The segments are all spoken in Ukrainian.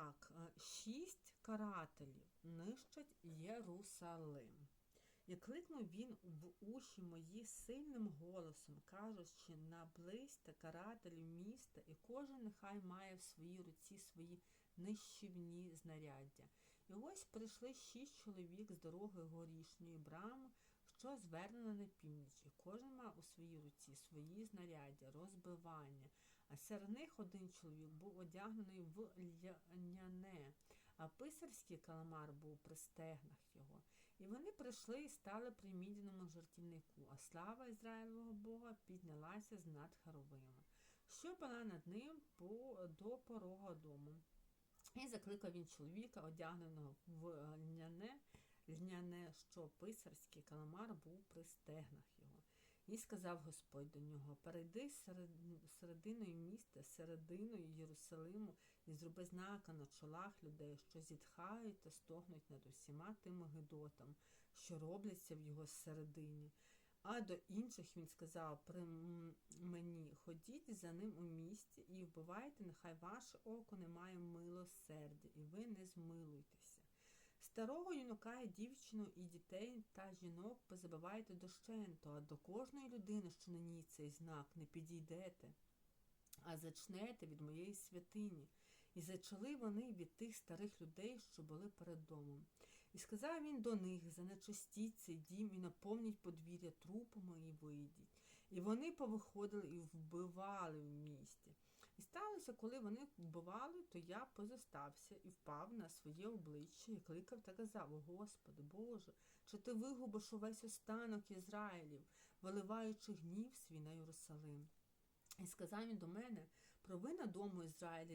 так, е, шість карателів нищать Єрусалим. І кликнув він в уші мої сильним голосом, кажучи, наблизьте карателів міста, і кожен нехай має в своїй руці свої нищівні знаряддя. І ось прийшли шість чоловік з дороги горішньої брами, що звернена на північ, і кожен мав у своїй руці свої знаряддя, розбивання. Серед них один чоловік був одягнений в ляняне, а писарський каламар був при стегнах його. І вони прийшли і стали при мідяному жартівнику, а слава Ізраїлового Бога піднялася з над Харовими, що була над ним по, до порога дому. І закликав він чоловіка, одягненого в льняне, льняне, що писарський каламар був при стегнах. І сказав Господь до нього: Перейди серед, серединою міста, серединою Єрусалиму, і зроби знака на чолах людей, що зітхають та стогнуть над усіма тими гидотами, що робляться в його середині. А до інших він сказав при мені, ходіть за ним у місті і вбивайте, нехай ваше око не має милосердя, і ви не змилуйтеся. Старого юнака і дівчину, і дітей та жінок позабивайте дощенту, а до кожної людини, що на ній цей знак, не підійдете, а зачнете від моєї святині. І зачали вони від тих старих людей, що були перед домом. І сказав він до них: занечистіть цей дім і наповніть подвір'я трупами і вийдіть. І вони повиходили і вбивали в місті. І коли вони вбивали, то я позостався і впав на своє обличчя і кликав та казав: Господи Боже, чи ти вигубиш увесь останок Ізраїлів, виливаючи гнів свій на Єрусалим? І сказав він до мене, провина дому Ізраїля,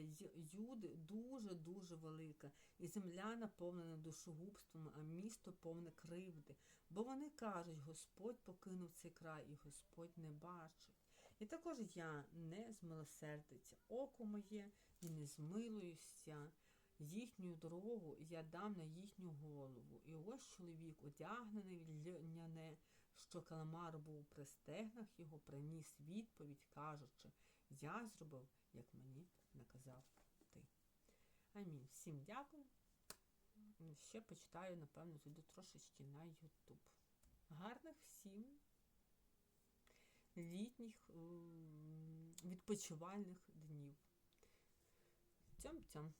Юди дуже-дуже велика, і земля наповнена душогубством, а місто повне кривди. Бо вони кажуть, Господь покинув цей край, і Господь не бачить. І також я не змилосердиться око моє, і не змилуюся їхню дорогу, я дам на їхню голову. І ось чоловік, одягнений в льняне, що каламар був при стегнах його, приніс відповідь, кажучи, я зробив, як мені наказав ти. Амінь. Всім дякую. Ще почитаю, напевно, зайду трошечки на Ютуб. Гарних всім літніх відпочивальних днів. Цьом-цьом.